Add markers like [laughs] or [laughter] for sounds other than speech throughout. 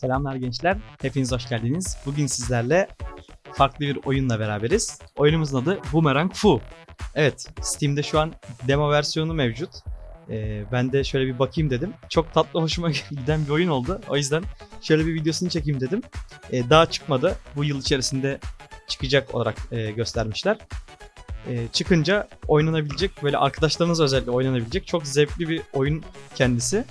Selamlar gençler. Hepiniz hoş geldiniz. Bugün sizlerle farklı bir oyunla beraberiz. Oyunumuzun adı Boomerang Fu. Evet, Steam'de şu an demo versiyonu mevcut. Ee, ben de şöyle bir bakayım dedim. Çok tatlı hoşuma [laughs] giden bir oyun oldu. O yüzden şöyle bir videosunu çekeyim dedim. Ee, daha çıkmadı. Bu yıl içerisinde çıkacak olarak e, göstermişler. Ee, çıkınca oynanabilecek, böyle arkadaşlarınız özellikle oynanabilecek çok zevkli bir oyun kendisi.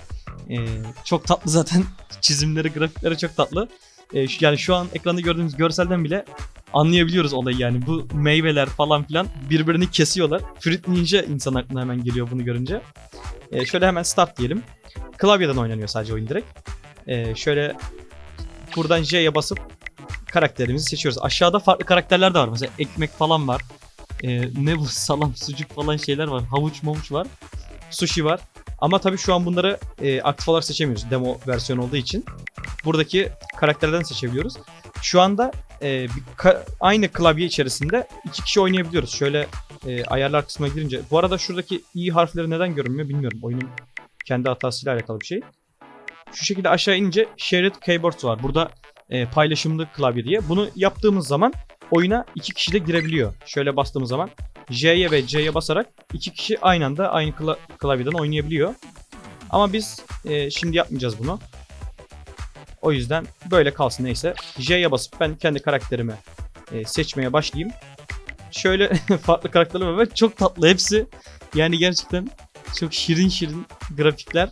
Ee, çok tatlı zaten [laughs] çizimleri, grafikleri çok tatlı. Ee, şu- yani şu an ekranda gördüğümüz görselden bile anlayabiliyoruz olayı yani. Bu meyveler falan filan birbirini kesiyorlar. Fruit Ninja insan aklına hemen geliyor bunu görünce. Ee, şöyle hemen start diyelim. Klavyeden oynanıyor sadece oyun direkt. Ee, şöyle buradan J'ye basıp karakterimizi seçiyoruz. Aşağıda farklı karakterler de var. Mesela ekmek falan var. Ee, ne bu [laughs] salam, sucuk falan şeyler var. Havuç mavuç var. Sushi var. Ama tabii şu an bunları e, aktif olarak seçemiyoruz. Demo versiyon olduğu için. Buradaki karakterlerden seçebiliyoruz. Şu anda e, aynı klavye içerisinde iki kişi oynayabiliyoruz. Şöyle e, ayarlar kısmına girince. Bu arada şuradaki i harfleri neden görünmüyor bilmiyorum. Oyunun kendi hatasıyla alakalı bir şey. Şu şekilde aşağı inince shared keyboards var. Burada e, paylaşımlı klavye diye. Bunu yaptığımız zaman oyuna iki kişi de girebiliyor. Şöyle bastığımız zaman J'ye ve C'ye basarak iki kişi aynı anda aynı kla- klavyeden oynayabiliyor. Ama biz e, şimdi yapmayacağız bunu. O yüzden böyle kalsın neyse. J'ye basıp ben kendi karakterimi e, seçmeye başlayayım. Şöyle [laughs] farklı karakterler var çok tatlı hepsi. Yani gerçekten çok şirin şirin grafikler.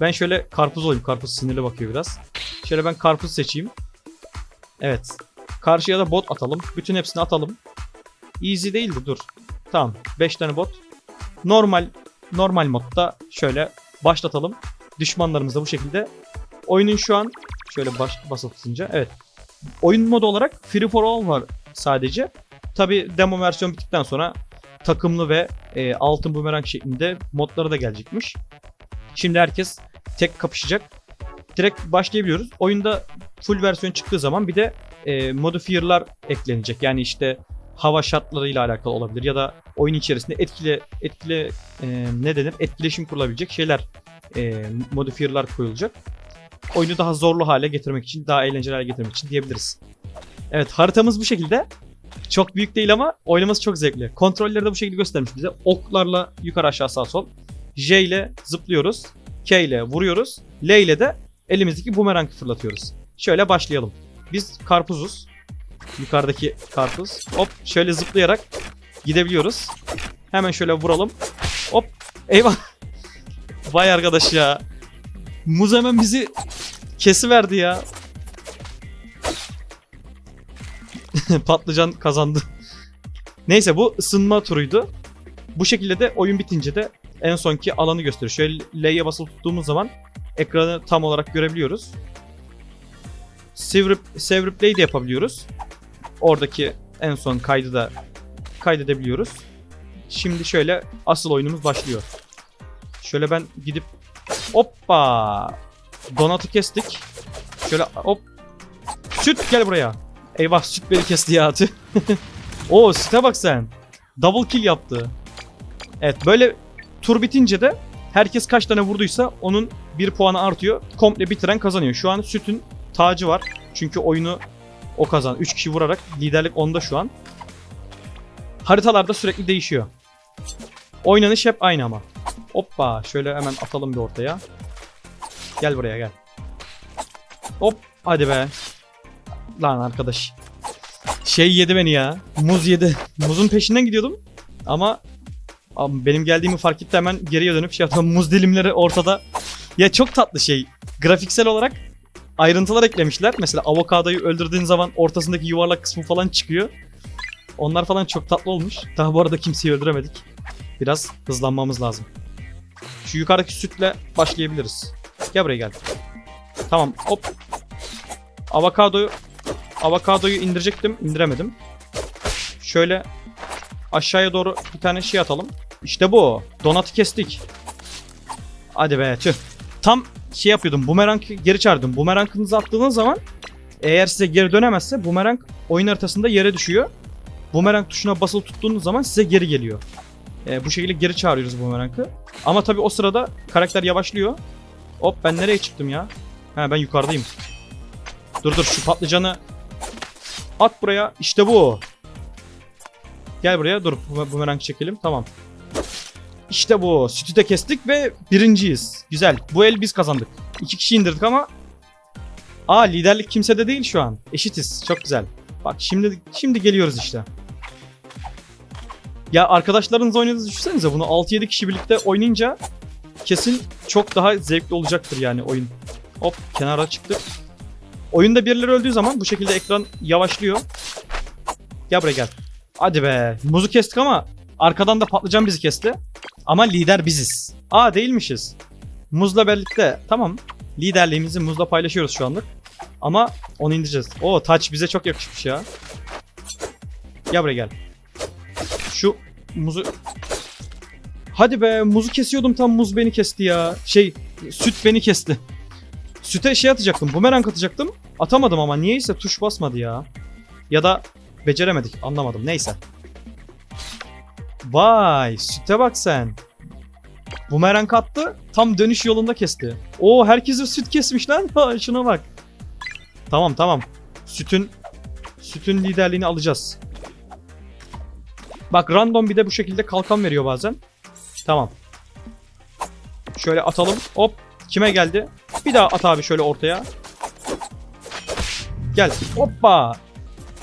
Ben şöyle karpuz olayım. Karpuz sinirli bakıyor biraz. Şöyle ben karpuz seçeyim. Evet. Karşıya da bot atalım. Bütün hepsini atalım. Easy değildi dur. Tamam. 5 tane bot. Normal normal modda şöyle başlatalım. Düşmanlarımız da bu şekilde. Oyunun şu an şöyle baş basılı tutunca evet. Oyun modu olarak free for all var sadece. Tabi demo versiyon bittikten sonra takımlı ve e, altın bumerang şeklinde modları da gelecekmiş. Şimdi herkes tek kapışacak. Direkt başlayabiliyoruz. Oyunda full versiyon çıktığı zaman bir de e, modifier'lar eklenecek. Yani işte hava şartlarıyla alakalı olabilir ya da oyun içerisinde etkili etkili e, ne denir etkileşim kurulabilecek şeyler e, modifier'lar koyulacak. Oyunu daha zorlu hale getirmek için, daha eğlenceli hale getirmek için diyebiliriz. Evet haritamız bu şekilde. Çok büyük değil ama oynaması çok zevkli. Kontrolleri de bu şekilde göstermiş bize. Oklarla yukarı aşağı sağ sol. J ile zıplıyoruz. K ile vuruyoruz. L ile de elimizdeki bumerangı fırlatıyoruz. Şöyle başlayalım. Biz karpuzuz. Yukarıdaki karpuz. Hop şöyle zıplayarak gidebiliyoruz. Hemen şöyle vuralım. Hop. Eyvah. [laughs] Vay arkadaş ya. Muz hemen bizi kesiverdi ya. [laughs] Patlıcan kazandı. Neyse bu ısınma turuydu. Bu şekilde de oyun bitince de en sonki alanı gösteriyor. Şöyle L'ye basılı tuttuğumuz zaman ekranı tam olarak görebiliyoruz. Save replay de yapabiliyoruz. Oradaki en son kaydı da kaydedebiliyoruz. Şimdi şöyle asıl oyunumuz başlıyor. Şöyle ben gidip hoppa donatı kestik. Şöyle hop süt gel buraya. Eyvah süt beni kesti ya atı. [laughs] Oo süte bak sen. Double kill yaptı. Evet böyle tur bitince de herkes kaç tane vurduysa onun bir puanı artıyor. Komple bitiren kazanıyor. Şu an sütün tacı var. Çünkü oyunu o kazan. 3 kişi vurarak liderlik onda şu an. Haritalarda sürekli değişiyor. Oynanış hep aynı ama. Hoppa şöyle hemen atalım bir ortaya. Gel buraya gel. Hop hadi be. Lan arkadaş. Şey yedi beni ya. Muz yedi. Muzun peşinden gidiyordum. Ama benim geldiğimi fark etti hemen geriye dönüp şey yaptım. [laughs] Muz dilimleri ortada. Ya çok tatlı şey. Grafiksel olarak ayrıntılar eklemişler. Mesela avokadoyu öldürdüğün zaman ortasındaki yuvarlak kısmı falan çıkıyor. Onlar falan çok tatlı olmuş. Daha bu arada kimseyi öldüremedik. Biraz hızlanmamız lazım. Şu yukarıdaki sütle başlayabiliriz. Gel buraya gel. Tamam hop. Avokadoyu avokadoyu indirecektim. indiremedim. Şöyle aşağıya doğru bir tane şey atalım. İşte bu. Donatı kestik. Hadi be tüh. Tam şey yapıyordum. Bumerang geri çağırdım. Bumerangınızı attığınız zaman eğer size geri dönemezse bumerang oyun haritasında yere düşüyor. Bumerang tuşuna basılı tuttuğunuz zaman size geri geliyor. Ee, bu şekilde geri çağırıyoruz bumerangı. Ama tabii o sırada karakter yavaşlıyor. Hop ben nereye çıktım ya? Ha ben yukarıdayım. Dur dur şu patlıcanı at buraya. İşte bu. Gel buraya. Dur bu bumerang çekelim. Tamam. İşte bu. Sütü de kestik ve birinciyiz. Güzel. Bu el biz kazandık. İki kişi indirdik ama Aa liderlik kimsede değil şu an. Eşitiz. Çok güzel. Bak şimdi şimdi geliyoruz işte. Ya arkadaşlarınızla oynadığınızı düşünsenize bunu 6-7 kişi birlikte oynayınca kesin çok daha zevkli olacaktır yani oyun. Hop kenara çıktık. Oyunda birileri öldüğü zaman bu şekilde ekran yavaşlıyor. Gel buraya gel. Hadi be. Muzu kestik ama arkadan da patlıcan bizi kesti. Ama lider biziz. Aa değilmişiz. Muzla birlikte. Tamam. Liderliğimizi muzla paylaşıyoruz şu anlık. Ama onu indireceğiz. Oo taç bize çok yakışmış ya. Gel buraya gel. Şu muzu... Hadi be muzu kesiyordum tam muz beni kesti ya. Şey süt beni kesti. Süte şey atacaktım bumerang atacaktım. Atamadım ama niyeyse tuş basmadı ya. Ya da beceremedik anlamadım neyse. Vay süte bak sen. Bumerang attı tam dönüş yolunda kesti. Oo herkese süt kesmiş lan. [laughs] Şuna bak. Tamam tamam. Sütün sütün liderliğini alacağız. Bak random bir de bu şekilde kalkan veriyor bazen. Tamam. Şöyle atalım. Hop. Kime geldi? Bir daha at abi şöyle ortaya. Gel. Hoppa.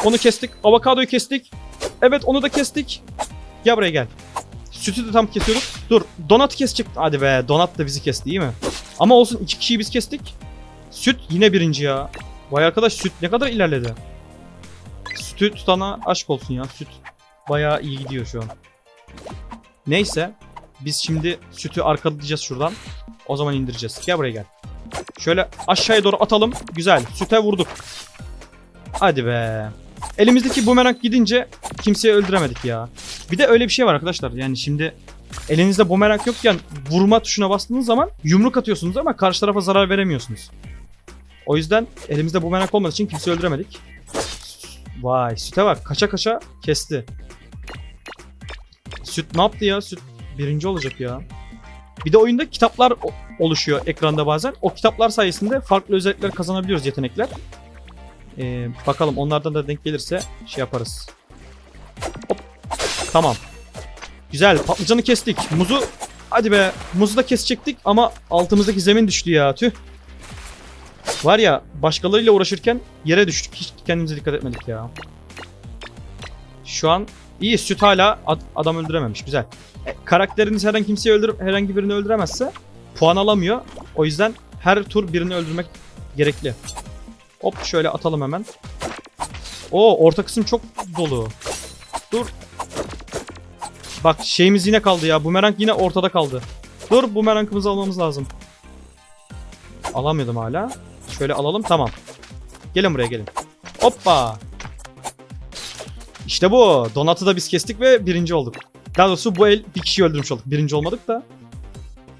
Onu kestik. Avokadoyu kestik. Evet onu da kestik. Gel buraya gel. Sütü de tam kesiyorduk. Dur. Donat kesecek. Hadi be. Donat da bizi kesti iyi mi? Ama olsun iki kişiyi biz kestik. Süt yine birinci ya. Vay arkadaş süt ne kadar ilerledi. Sütü tutana aşk olsun ya. Süt bayağı iyi gidiyor şu an. Neyse. Biz şimdi sütü arkalayacağız şuradan. O zaman indireceğiz. Gel buraya gel. Şöyle aşağıya doğru atalım. Güzel. Süte vurduk. Hadi be. Elimizdeki bumerang gidince kimseyi öldüremedik ya. Bir de öyle bir şey var arkadaşlar. Yani şimdi elinizde bumerang yokken vurma tuşuna bastığınız zaman yumruk atıyorsunuz ama karşı tarafa zarar veremiyorsunuz. O yüzden elimizde bumerang olmadığı için kimseyi öldüremedik. Vay süte bak kaça kaça kesti. Süt ne yaptı ya? Süt birinci olacak ya. Bir de oyunda kitaplar oluşuyor ekranda bazen. O kitaplar sayesinde farklı özellikler kazanabiliyoruz yetenekler. Ee, bakalım onlardan da denk gelirse şey yaparız. Hop. Tamam. Güzel patlıcanı kestik. Muzu hadi be muzu da kesecektik ama altımızdaki zemin düştü ya tüh. Var ya başkalarıyla uğraşırken yere düştük. Hiç kendimize dikkat etmedik ya. Şu an iyi süt hala ad- adam öldürememiş. Güzel. E, karakteriniz herhangi kimseyi öldürüp herhangi birini öldüremezse puan alamıyor. O yüzden her tur birini öldürmek gerekli. Hop şöyle atalım hemen. Oo orta kısım çok dolu. Dur. Bak şeyimiz yine kaldı ya. Bumerang yine ortada kaldı. Dur bumerangımızı almamız lazım. Alamıyordum hala. Şöyle alalım tamam. Gelin buraya gelin. Hoppa. İşte bu. Donat'ı da biz kestik ve birinci olduk. Daha doğrusu bu el bir kişiyi öldürmüş olduk. Birinci olmadık da.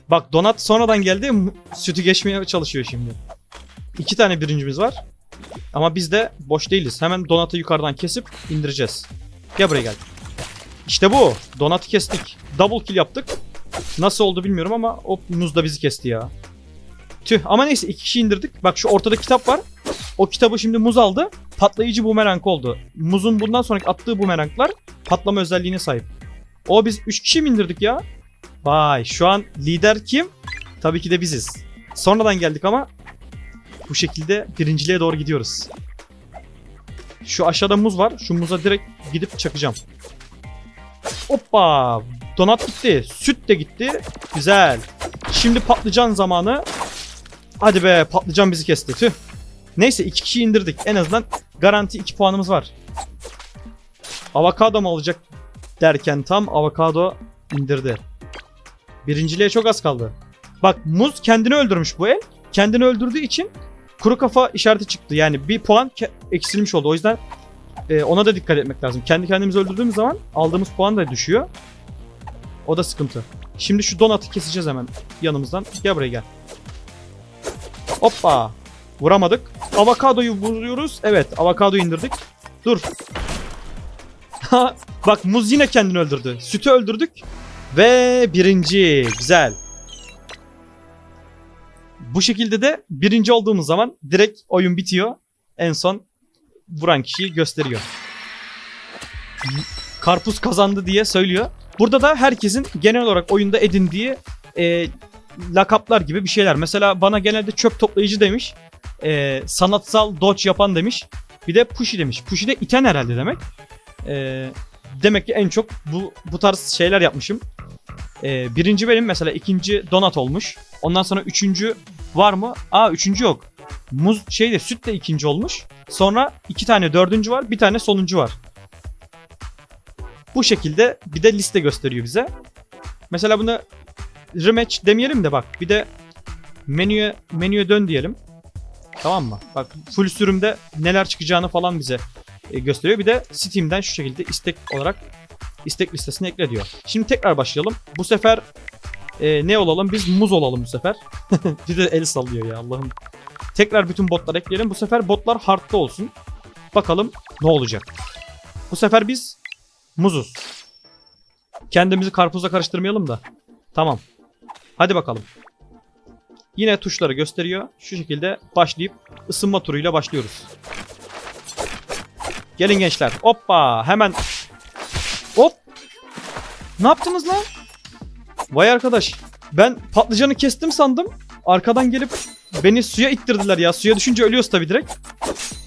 Bak Donat sonradan geldi. Sütü geçmeye çalışıyor şimdi. İki tane birincimiz var. Ama biz de boş değiliz. Hemen Donat'ı yukarıdan kesip indireceğiz. Gel buraya gel. İşte bu. Donat'ı kestik. Double kill yaptık. Nasıl oldu bilmiyorum ama o muz da bizi kesti ya. Tüh ama neyse iki kişi indirdik. Bak şu ortada kitap var. O kitabı şimdi muz aldı. Patlayıcı bumerang oldu. Muzun bundan sonraki attığı bumeranglar patlama özelliğine sahip. O biz 3 kişi mi indirdik ya? Vay şu an lider kim? Tabii ki de biziz. Sonradan geldik ama bu şekilde birinciliğe doğru gidiyoruz. Şu aşağıda muz var. Şu muza direkt gidip çakacağım. Hoppa! Donat gitti. Süt de gitti. Güzel. Şimdi patlıcan zamanı. Hadi be patlıcan bizi kesti. Tüh. Neyse iki kişi indirdik. En azından garanti 2 puanımız var. Avokado mu alacak derken tam avokado indirdi. Birinciliğe çok az kaldı. Bak muz kendini öldürmüş bu el. Kendini öldürdüğü için kuru kafa işareti çıktı. Yani bir puan eksilmiş oldu. O yüzden e, ona da dikkat etmek lazım. Kendi kendimizi öldürdüğümüz zaman aldığımız puan da düşüyor. O da sıkıntı. Şimdi şu donatı keseceğiz hemen yanımızdan. Gel buraya gel. Hoppa. Vuramadık. Avokadoyu vuruyoruz. Evet avokado indirdik. Dur. [laughs] Bak muz yine kendini öldürdü. Sütü öldürdük. Ve birinci. Güzel. Bu şekilde de birinci olduğumuz zaman direkt oyun bitiyor. en son vuran kişiyi gösteriyor. Karpuz kazandı diye söylüyor. Burada da herkesin genel olarak oyunda edindiği e, lakaplar gibi bir şeyler. Mesela bana genelde çöp toplayıcı demiş. E, sanatsal dodge yapan demiş. Bir de pushy demiş. Pushy de iten herhalde demek. E, demek ki en çok bu bu tarz şeyler yapmışım. E, birinci benim mesela ikinci donat olmuş. Ondan sonra üçüncü var mı? Aa üçüncü yok. Muz şey de süt de ikinci olmuş. Sonra iki tane dördüncü var. Bir tane sonuncu var. Bu şekilde bir de liste gösteriyor bize. Mesela bunu rematch demeyelim de bak bir de menüye menüye dön diyelim. Tamam mı? Bak full sürümde neler çıkacağını falan bize e, gösteriyor. Bir de Steam'den şu şekilde istek olarak istek listesine ekle diyor. Şimdi tekrar başlayalım. Bu sefer e, ne olalım? Biz muz olalım bu sefer. [laughs] bir de el sallıyor ya Allah'ım. Tekrar bütün botlar ekleyelim. Bu sefer botlar hard'da olsun. Bakalım ne olacak. Bu sefer biz muzuz. Kendimizi karpuzla karıştırmayalım da. Tamam. Hadi bakalım. Yine tuşları gösteriyor. Şu şekilde başlayıp ısınma turuyla başlıyoruz. Gelin gençler. Hoppa hemen. Ne yaptınız lan? Vay arkadaş. Ben patlıcanı kestim sandım. Arkadan gelip beni suya ittirdiler ya. Suya düşünce ölüyoruz tabii direkt.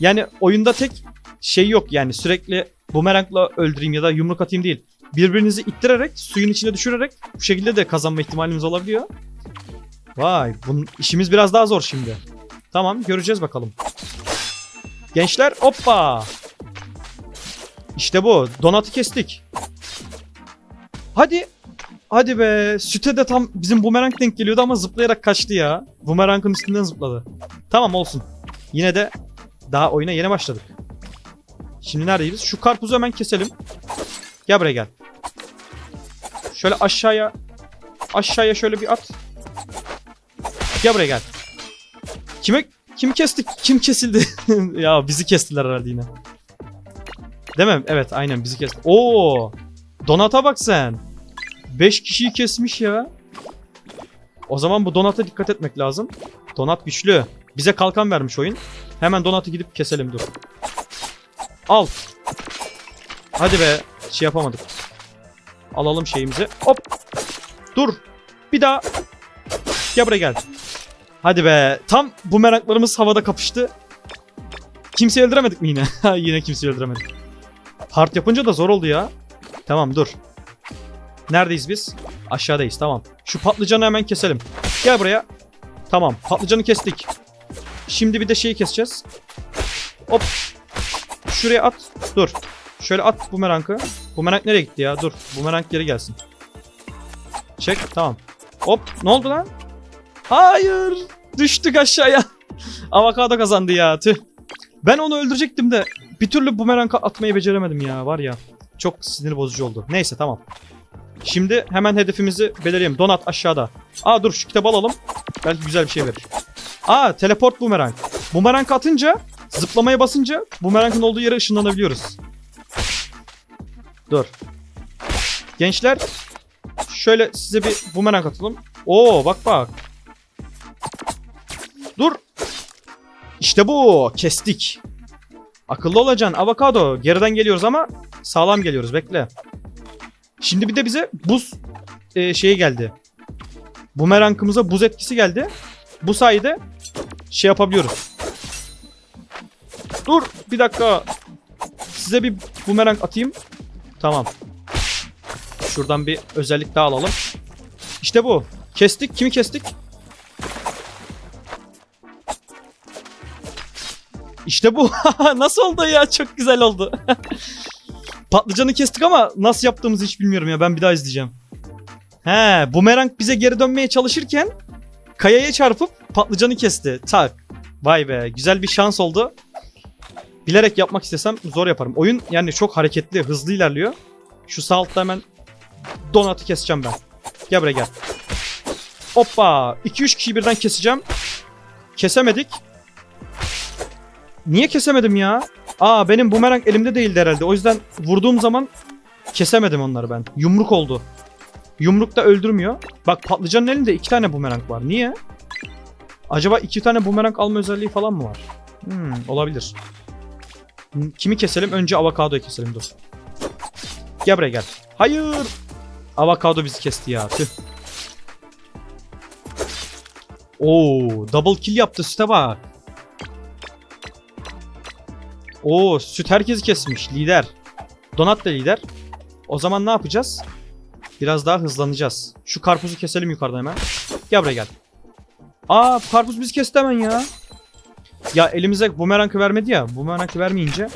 Yani oyunda tek şey yok yani sürekli bumerangla öldüreyim ya da yumruk atayım değil. Birbirinizi ittirerek, suyun içine düşürerek bu şekilde de kazanma ihtimalimiz olabiliyor. Vay, bunun işimiz biraz daha zor şimdi. Tamam, göreceğiz bakalım. Gençler, hoppa! İşte bu, donatı kestik. Hadi, hadi be, süte de tam bizim bumerang denk geliyordu ama zıplayarak kaçtı ya. Bumerangın üstünden zıpladı. Tamam olsun. Yine de daha oyuna yeni başladık. Şimdi neredeyiz? Şu karpuzu hemen keselim. Gel buraya gel. Şöyle aşağıya aşağıya şöyle bir at. Gel buraya gel. Kime kim kestik? Kim kesildi? [laughs] ya bizi kestiler herhalde yine. Değil mi? Evet aynen bizi kesti. Oo! Donata bak sen. 5 kişiyi kesmiş ya. O zaman bu Donat'a dikkat etmek lazım. Donat güçlü. Bize kalkan vermiş oyun. Hemen Donat'ı gidip keselim dur. Al. Hadi be. Şey yapamadık. Alalım şeyimizi. Hop. Dur. Bir daha. Gel buraya gel. Hadi be. Tam bu meraklarımız havada kapıştı. Kimseyi öldüremedik mi yine? [laughs] yine kimseyi öldüremedik. Hard yapınca da zor oldu ya. Tamam dur. Neredeyiz biz? Aşağıdayız tamam. Şu patlıcanı hemen keselim. Gel buraya. Tamam patlıcanı kestik. Şimdi bir de şeyi keseceğiz. Hop. Şuraya at. Dur. Şöyle at bumerangı. Bumerang nereye gitti ya? Dur. Bumerang geri gelsin. Çek. Tamam. Hop. Ne oldu lan? Hayır. Düştük aşağıya. [laughs] Avokado kazandı ya. Tüh. Ben onu öldürecektim de bir türlü bumerang atmayı beceremedim ya. Var ya. Çok sinir bozucu oldu. Neyse tamam. Şimdi hemen hedefimizi belirleyelim. Donat aşağıda. Aa dur şu kitabı alalım. Belki güzel bir şey verir. Aa teleport bumerang. Bumerang atınca zıplamaya basınca bumerangın olduğu yere ışınlanabiliyoruz. Dur. Gençler şöyle size bir bumerang atalım. Oo bak bak. Dur. İşte bu. Kestik. Akıllı olacaksın. Avokado. Geriden geliyoruz ama sağlam geliyoruz. Bekle. Şimdi bir de bize buz e, şeyi geldi. Bumerangımıza buz etkisi geldi. Bu sayede şey yapabiliyoruz. Dur bir dakika. Size bir bumerang atayım. Tamam. Şuradan bir özellik daha alalım. İşte bu. Kestik. Kimi kestik? İşte bu. [laughs] nasıl oldu ya? Çok güzel oldu. [laughs] Patlıcanı kestik ama nasıl yaptığımızı hiç bilmiyorum ya. Ben bir daha izleyeceğim. He, bumerang bize geri dönmeye çalışırken kayaya çarpıp patlıcanı kesti. Tak. Vay be, güzel bir şans oldu. Bilerek yapmak istesem zor yaparım. Oyun yani çok hareketli, hızlı ilerliyor. Şu sağ altta hemen donatı keseceğim ben. Gel buraya gel. Hoppa. 2-3 kişiyi birden keseceğim. Kesemedik. Niye kesemedim ya? Aa benim bumerang elimde değildi herhalde. O yüzden vurduğum zaman kesemedim onları ben. Yumruk oldu. Yumruk da öldürmüyor. Bak patlıcanın elinde iki tane bumerang var. Niye? Acaba iki tane bumerang alma özelliği falan mı var? Hmm, olabilir. Hmm, Kimi keselim? Önce avokadoyu keselim dur. Gel buraya gel. Hayır. Avokado bizi kesti ya. Tüh. Oo, double kill yaptı süte bak. Oo, süt herkesi kesmiş. Lider. Donat da lider. O zaman ne yapacağız? Biraz daha hızlanacağız. Şu karpuzu keselim yukarıdan hemen. Gel buraya gel. Aa karpuz bizi kesti hemen ya. Ya elimize bumerangı vermedi ya. Bumerangı vermeyince.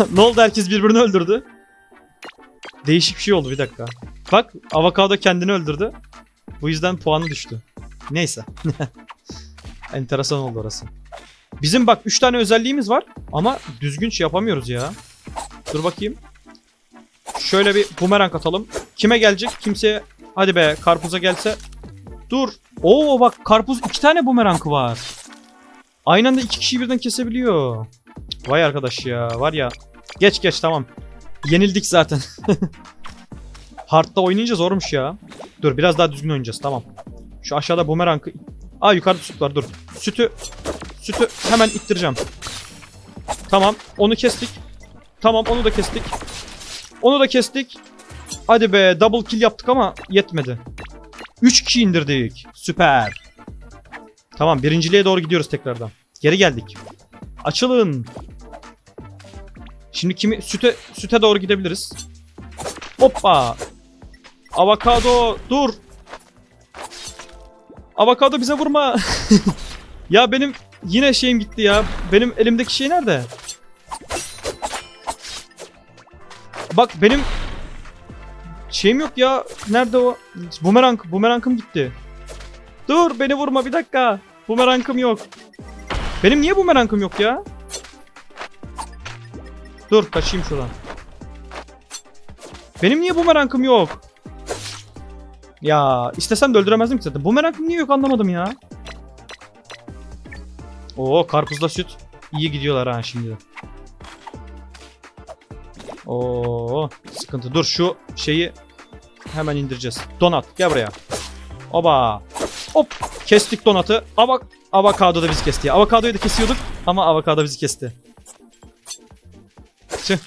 [laughs] ne oldu herkes birbirini öldürdü. Değişik bir şey oldu bir dakika. Bak avokado kendini öldürdü. Bu yüzden puanı düştü. Neyse. [laughs] Enteresan oldu orası. Bizim bak 3 tane özelliğimiz var ama düzgün şey yapamıyoruz ya. Dur bakayım. Şöyle bir bumerang atalım. Kime gelecek? Kimseye hadi be karpuza gelse. Dur. Oo bak karpuz iki tane bumerang var. Aynı anda iki kişiyi birden kesebiliyor. Vay arkadaş ya var ya. Geç geç tamam. Yenildik zaten. [laughs] Hard'da oynayınca zormuş ya. Dur biraz daha düzgün oynayacağız tamam. Şu aşağıda bumerangı... Aa yukarıda süt var dur. Sütü... Sütü hemen ittireceğim. Tamam onu kestik. Tamam onu da kestik. Onu da kestik. Hadi be double kill yaptık ama yetmedi. 3 kişi indirdik. Süper. Tamam birinciliğe doğru gidiyoruz tekrardan. Geri geldik. Açılın. Şimdi kimi süte süte doğru gidebiliriz. Hoppa. Avokado dur. Avokado bize vurma. [laughs] ya benim yine şeyim gitti ya. Benim elimdeki şey nerede? Bak benim şeyim yok ya. Nerede o? Bumerang. Bumerangım gitti. Dur beni vurma bir dakika. Bumerangım yok. Benim niye bumerangım yok ya? Dur kaçayım şuradan. Benim niye bumerangım yok? Ya istesem de öldüremezdim ki zaten. Bumerangım niye yok anlamadım ya. Oo karpuzla süt. İyi gidiyorlar ha şimdi. Oo sıkıntı. Dur şu şeyi hemen indireceğiz. Donat gel buraya. Oba. Hop kestik donatı. Ama avokado da bizi kesti. Avokadoyu da kesiyorduk ama avokado bizi kesti. Tüh.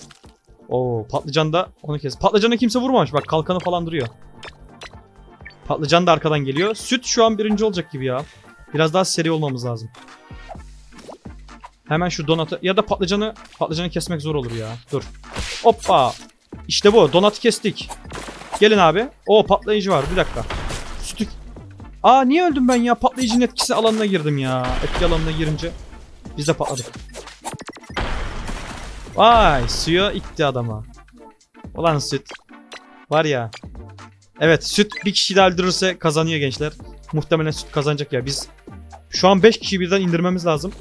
Oo patlıcan da onu kes. Patlıcanı kimse vurmamış. Bak kalkanı falan duruyor. Patlıcan da arkadan geliyor. Süt şu an birinci olacak gibi ya. Biraz daha seri olmamız lazım. Hemen şu donatı ya da patlıcanı patlıcanı kesmek zor olur ya. Dur. Hoppa. İşte bu. Donatı kestik. Gelin abi. O patlayıcı var. Bir dakika. Sütü... Aa niye öldüm ben ya? Patlayıcının etkisi alanına girdim ya. Etki alanına girince biz de patladık. Vay suya itti adama. Ulan süt. Var ya. Evet süt bir kişi daha öldürürse kazanıyor gençler. Muhtemelen süt kazanacak ya. Biz şu an 5 kişiyi birden indirmemiz lazım.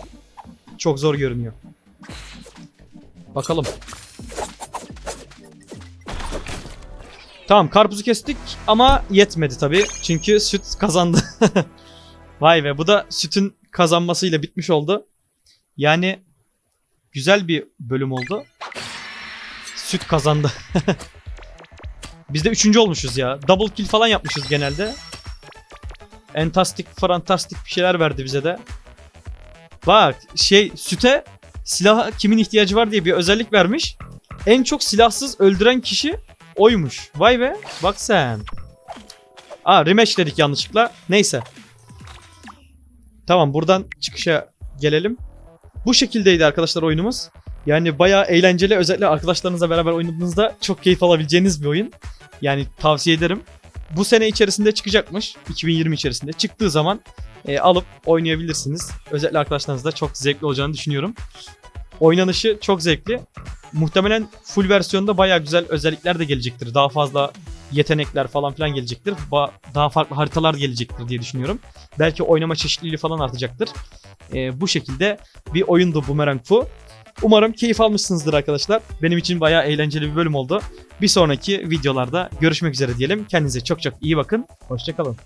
Çok zor görünüyor. Bakalım. Tamam karpuzu kestik ama yetmedi tabi. Çünkü süt kazandı. [laughs] Vay be bu da sütün kazanmasıyla bitmiş oldu. Yani güzel bir bölüm oldu. Süt kazandı. [laughs] Biz de üçüncü olmuşuz ya. Double kill falan yapmışız genelde. Entastik, fantastik bir şeyler verdi bize de. Bak şey süte silaha kimin ihtiyacı var diye bir özellik vermiş. En çok silahsız öldüren kişi oymuş. Vay be bak sen. Aa rematch dedik yanlışlıkla. Neyse. Tamam buradan çıkışa gelelim. Bu şekildeydi arkadaşlar oyunumuz. Yani bayağı eğlenceli özellikle arkadaşlarınızla beraber oynadığınızda çok keyif alabileceğiniz bir oyun. Yani tavsiye ederim. Bu sene içerisinde çıkacakmış. 2020 içerisinde. Çıktığı zaman e, alıp oynayabilirsiniz. Özellikle arkadaşlarınızla çok zevkli olacağını düşünüyorum. Oynanışı çok zevkli. Muhtemelen full versiyonda bayağı güzel özellikler de gelecektir. Daha fazla yetenekler falan filan gelecektir. Ba- daha farklı haritalar gelecektir diye düşünüyorum. Belki oynama çeşitliliği falan artacaktır. E, bu şekilde bir oyundu Boomerang Fu. Umarım keyif almışsınızdır arkadaşlar. Benim için bayağı eğlenceli bir bölüm oldu. Bir sonraki videolarda görüşmek üzere diyelim. Kendinize çok çok iyi bakın. Hoşçakalın.